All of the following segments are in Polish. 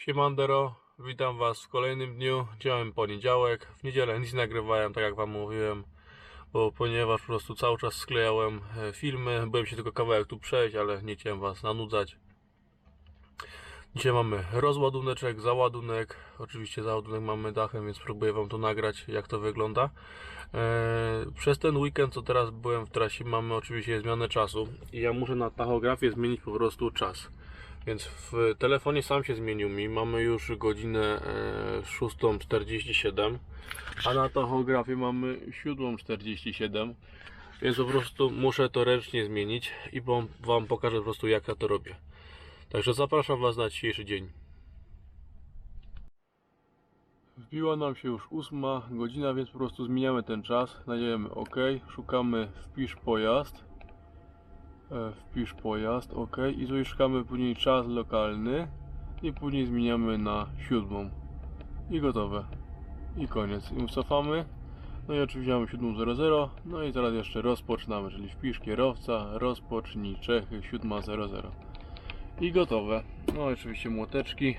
Siemandero, witam Was w kolejnym dniu. Działam poniedziałek. W niedzielę nic nagrywałem, tak jak Wam mówiłem, bo ponieważ po prostu cały czas sklejałem e, filmy. Byłem się tylko kawałek tu przejść, ale nie chciałem Was nanudzać. Dzisiaj mamy rozładuneczek, załadunek. Oczywiście załadunek mamy dachem, więc próbuję Wam to nagrać, jak to wygląda. E, Przez ten weekend, co teraz byłem w trasie, mamy oczywiście zmianę czasu i ja muszę na tachografię zmienić po prostu czas. Więc w telefonie sam się zmienił mi. Mamy już godzinę e, 6.47, a na tachografie mamy 7.47. Więc po prostu muszę to ręcznie zmienić i wam, pokażę po prostu jak ja to robię. Także zapraszam Was na dzisiejszy dzień. Wbiła nam się już ósma godzina, więc po prostu zmieniamy ten czas. Nadziejemy OK, szukamy wpisz pojazd. E, Wpisz pojazd, OK. I tu szukamy później czas lokalny. I później zmieniamy na siódmą. I gotowe. I koniec. I cofamy. No i oczywiście mamy 7.00. No i teraz jeszcze rozpoczynamy, czyli wpisz kierowca, rozpocznij Czechy 7.00. I gotowe. No i oczywiście młoteczki.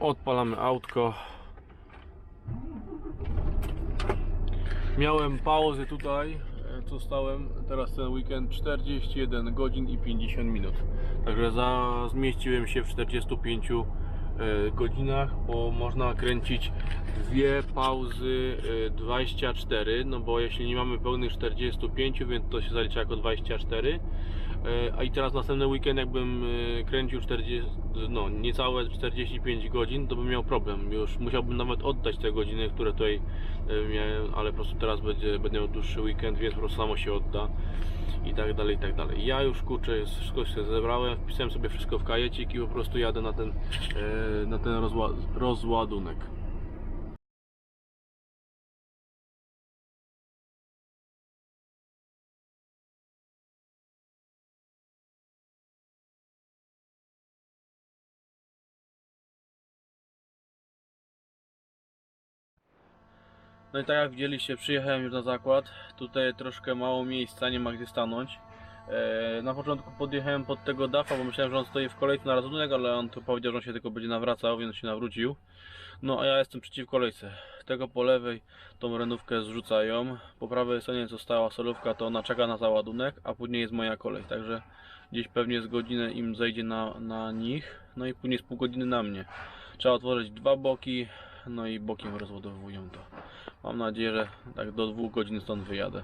Odpalamy autko. Miałem pauzę tutaj, co stałem teraz ten weekend 41 godzin i 50 minut. Także za, zmieściłem się w 45 e, godzinach, bo można kręcić dwie pauzy e, 24, no bo jeśli nie mamy pełnych 45, więc to się zalicza jako 24. E, A i teraz następny weekend jakbym e, kręcił 40, no niecałe 45 godzin, to bym miał problem. Już musiałbym nawet oddać te godziny, które tutaj miałem, ale po prostu teraz będzie, będę miał dłuższy weekend, więc po prostu samo się odda i tak dalej, i tak dalej. Ja już kurczę, wszystko się zebrałem, wpisałem sobie wszystko w kajecik i po prostu jadę na ten, na ten rozła, rozładunek. No i tak jak widzieliście, przyjechałem już na zakład. Tutaj troszkę mało miejsca, nie ma gdzie stanąć. E, Na początku podjechałem pod tego dafa, bo myślałem, że on stoi w kolejce na razunek, ale on tu powiedział, że on się tylko będzie nawracał, więc się nawrócił. No a ja jestem przeciw kolejce. Tego po lewej tą renówkę zrzucają. Po prawej stronie została solówka, to ona czeka na załadunek, a później jest moja kolej. Także gdzieś pewnie z godzinę im zejdzie na, na nich, no i później z pół godziny na mnie. Trzeba otworzyć dwa boki, no i bokiem rozładowują to. Mam nadzieję, że tak do dwóch godzin stąd wyjadę.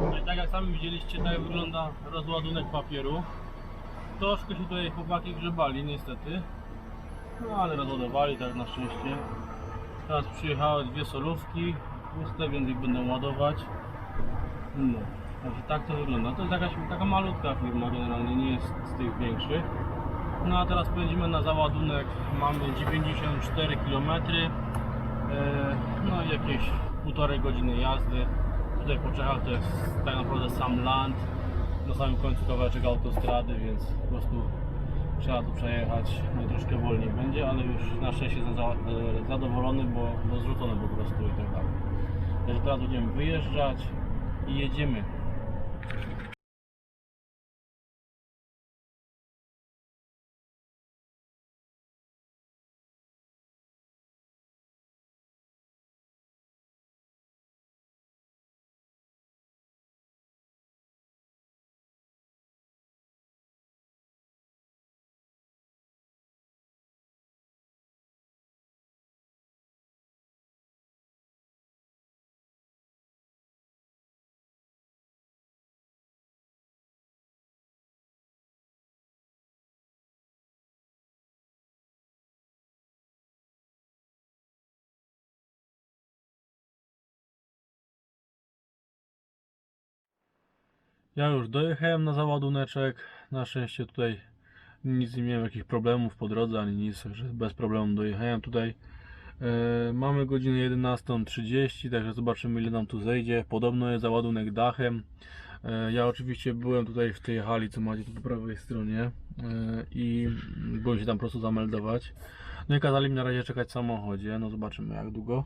No i tak jak sami widzieliście, tak wygląda rozładunek papieru. Troszkę się tutaj chłopaki grzebali niestety. No ale rozładowali tak na szczęście. Teraz przyjechały dwie solówki puste, więc ich będą ładować. No, także tak to wygląda. To jest jakaś taka malutka firma generalnie, nie jest z tych większych. No a teraz pędzimy na załadunek. Mamy 94 km. E, No i jakieś półtorej godziny jazdy. Tutaj po Czechach to jest tak naprawdę sam land. Na samym końcu kawałeczek autostrady, więc po prostu trzeba tu przejechać. No, troszkę wolniej będzie, ale już na szczęście jestem za, e, zadowolony, bo, bo zrzucone po prostu i tak dalej. Także teraz będziemy wyjeżdżać i jedziemy. Ja już dojechałem na załaduneczek. Na szczęście tutaj nic nie miałem jakichś problemów po drodze ani nic, także bez problemu dojechałem tutaj. E, mamy godzinę 11.30, także zobaczymy ile nam tu zejdzie. Podobno jest załadunek dachem. E, ja oczywiście byłem tutaj w tej hali, co macie tu po prawej stronie e, i byłem się tam po prostu zameldować. No i kazali mi na razie czekać w samochodzie, no zobaczymy jak długo.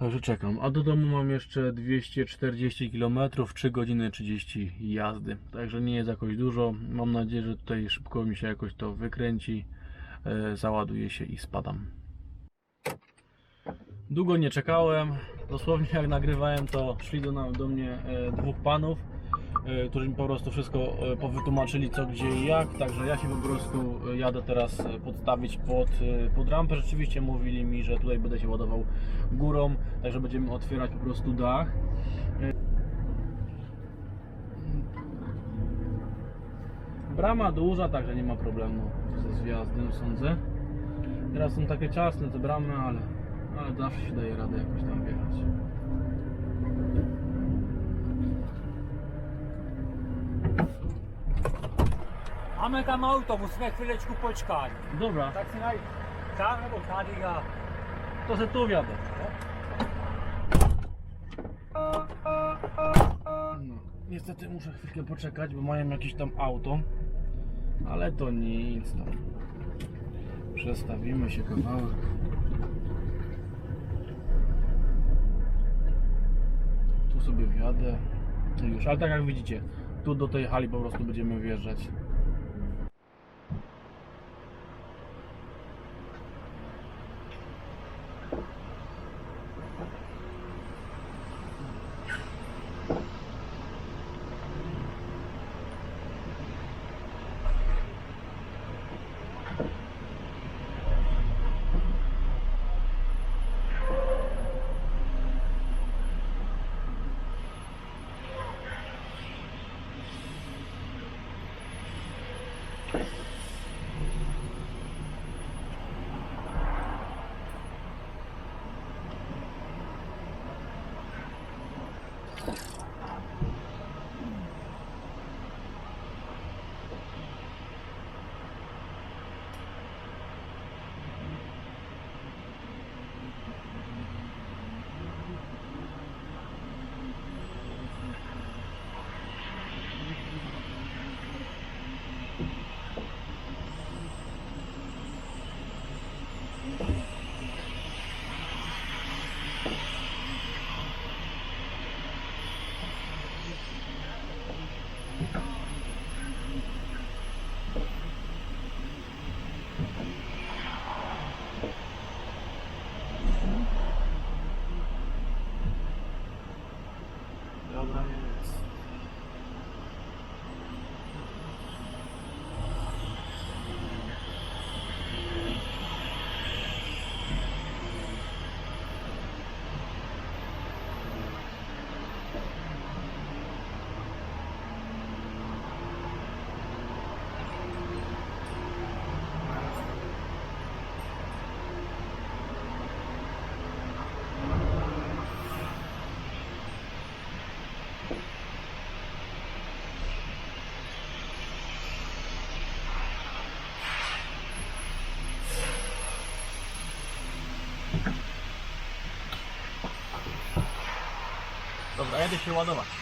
Także czekam. A do domu mam jeszcze 240 km, 3 godziny 30 jazdy. Także nie jest jakoś dużo. Mam nadzieję, że tutaj szybko mi się jakoś to wykręci. E, załaduję się i spadam. Długo nie czekałem. Dosłownie jak nagrywałem, to szli do, do mnie e, dwóch panów, którzy mi po prostu wszystko e, powytłumaczyli co, gdzie i jak. Także ja się po prostu e, jadę teraz e, podstawić pod, e, pod rampę. Rzeczywiście mówili mi, że tutaj będę się ładował górą, także będziemy otwierać po prostu dach. Brama duża, także nie ma problemu ze zwiazdem, sądzę. Teraz są takie ciasne te bramy, ale, ale zawsze się daje radę jakoś tam wjechać. Mamy tam autobus, na chwileczku poczekaj. Dobra, Tak się naj... Tam albo Kadiga. to se tu wjadę. No, niestety muszę chwilkę poczekać, bo mają jakieś tam auto. Ale to nic tam. Przestawimy się kawałek. Tu sobie wjadę. I już, ale tak jak widzicie, tu do tej hali po prostu będziemy wjeżdżać. Dobra jest. Dobra, jedę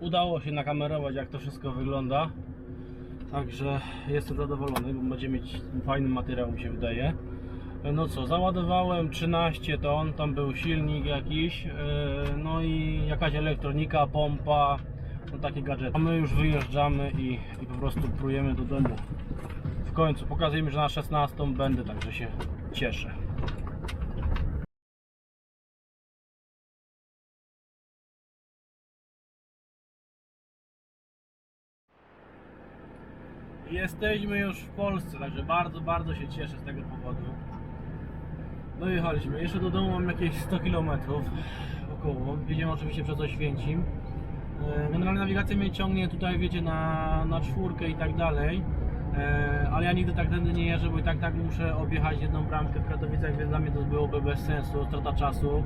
Udało się nakamerować jak to wszystko wygląda. Także jestem zadowolony, bo będzie mieć fajny materiał mi się wydaje. No co, załadowałem 13 ton, tam był silnik jakiś, yy, no i jakaś elektronika, pompa, no takie gadżety. A my już wyjeżdżamy i, i po prostu prujemy do domu. W końcu pokazujemy, że na 16 będę, także się cieszę. Jesteśmy już w Polsce, także bardzo, bardzo się cieszę z tego powodu. Dojechaliśmy. Jeszcze do domu mam jakieś 100 km około. Jedziemy oczywiście przez Oświęcim. E, Generalnie nawigacja mnie ciągnie tutaj, wiecie, na, na czwórkę i tak dalej. E, Ale ja nigdy tak tędy nie jeżdżę, bo i tak tak muszę objechać jedną bramkę w Katowicach, więc dla mnie to byłoby bez sensu, strata czasu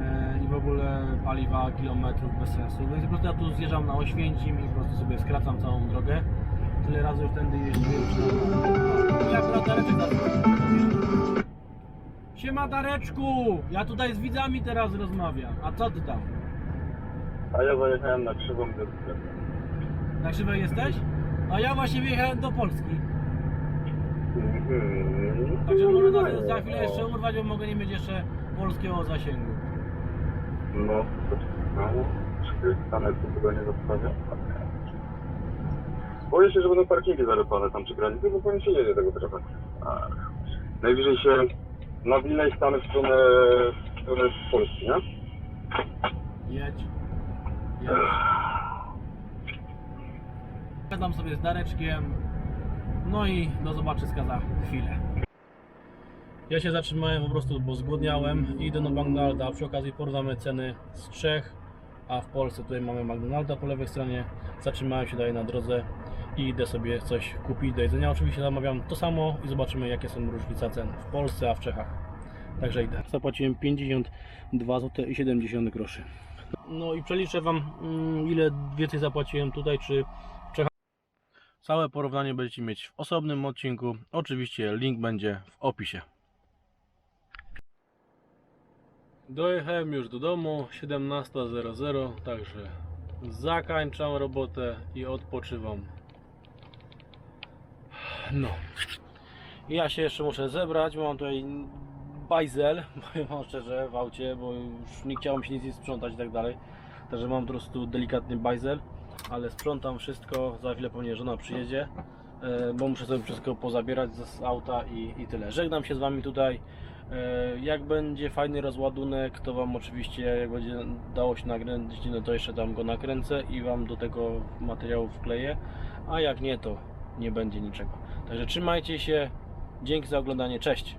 e, i w ogóle paliwa, kilometrów bez sensu. Więc po prostu ja tu zjeżdżam na Oświęcim i po prostu sobie skracam całą drogę. Tyle razy już tędy jeździłem. akurat Dareczek. Siema Dareczku! Ja tutaj z widzami teraz rozmawiam. A co ty tam? A ja zajechałem na krzywą deskę. Na krzywej jesteś? A ja właśnie wyjechałem do Polski. Mhm. Także może na, za chwilę jeszcze urwać, bo mogę nie mieć jeszcze polskiego zasięgu. No, to no, czy stanę tu tego nie zostawię? Boję się, że będą parkingi zarypane tam przy granicy, bo powinien się jedzie tego trochę. A, Najwyżej się nawinę i stanę w stronę, w stronę Polski, nie? Jedź. Jedź. Gadam sobie z Dareczkiem. No i do zobaczyska za chwilę. Ja się zatrzymałem po prostu, bo zgłodniałem. Idę do McDonalda. Przy okazji porównamy ceny z Czech, a w Polsce tutaj mamy McDonalda po lewej stronie. Zatrzymałem się dalej na drodze i idę sobie coś kupić do jedzenia. Oczywiście zamawiam to samo i zobaczymy jakie są różnice cen w Polsce, a w Czechach. Także idę. Zapłaciłem 52 zł i 70 groszy. No i przeliczę Wam mm, ile więcej zapłaciłem tutaj czy w Czechach. Całe porównanie będziecie mieć w osobnym odcinku. Oczywiście link będzie w opisie. Dojechałem już do domu 17.00, także zakańczam robotę i odpoczywam. No. Ja się jeszcze muszę zebrać, mam tutaj bajzel, powiem wam szczerze, w aucie, bo już nie chciało mi się nic sprzątać i tak dalej. Także mam po prostu delikatny bajzel. ale sprzątam wszystko, za chwilę pewnie żona przyjedzie, e, bo muszę sobie wszystko pozabierać z auta i, i tyle. Żegnam się z Wami tutaj. E, Jak będzie fajny rozładunek, to Wam oczywiście, jak będzie dało się nakręcić, no to jeszcze tam go nakręcę i Wam do tego materiału wkleję, a jak nie, to nie będzie niczego. Także trzymajcie się, dzięki za oglądanie, cześć!